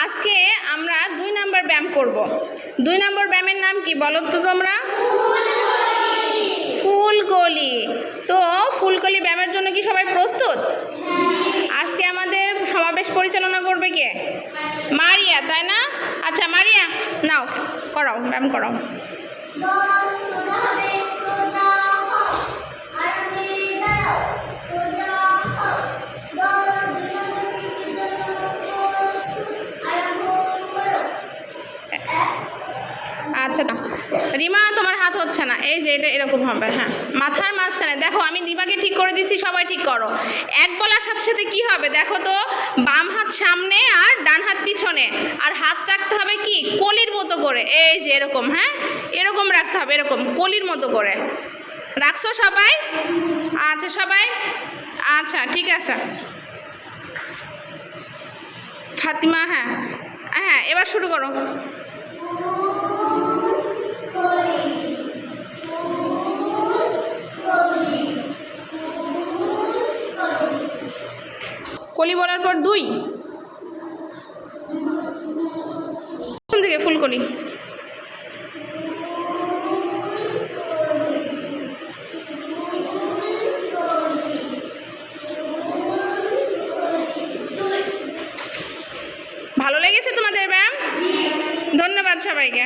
আজকে আমরা দুই নাম্বার ব্যায়াম করব। দুই নাম্বার ব্যায়ামের নাম কি বলো তো তোমরা? ফুলকলি। তো ফুলকলি ব্যায়ামের জন্য কি সবাই প্রস্তুত? আজকে আমাদের সমাবেশ পরিচালনা করবে কে? মারিয়া, তাই না? আচ্ছা মারিয়া, নাও, করাও, ব্যায়াম করাও। আচ্ছা রিমা, তোমার হাত হচ্ছে না। এই যে, এটা এরকম হবে হ্যাঁ। মাথার মাঝখানে, দেখো, আমি রিমাকে ঠিক করে দিচ্ছি, সবাই ঠিক করো। এক বলার সাথে সাথে কি হবে? দেখো তো, বাম হাত সামনে আর ডান হাত পিছনে। আর হাত রাখতে হবে কি? কলির মতো করে। এই যে, এরকম হ্যাঁ? এরকম রাখতে হবে, এরকম, কলির মতো করে। রাখছো সবাই? আচ্ছা সবাই? আচ্ছা ঠিক আছে। ফাতিমা হ্যাঁ। হ্যাঁ এবার শুরু করো। কলি বলার পর দুই। থেকে ফুলকলি। ভালো লেগেছে তোমাদের ম্যাম ধন্যবাদ সবাইকে।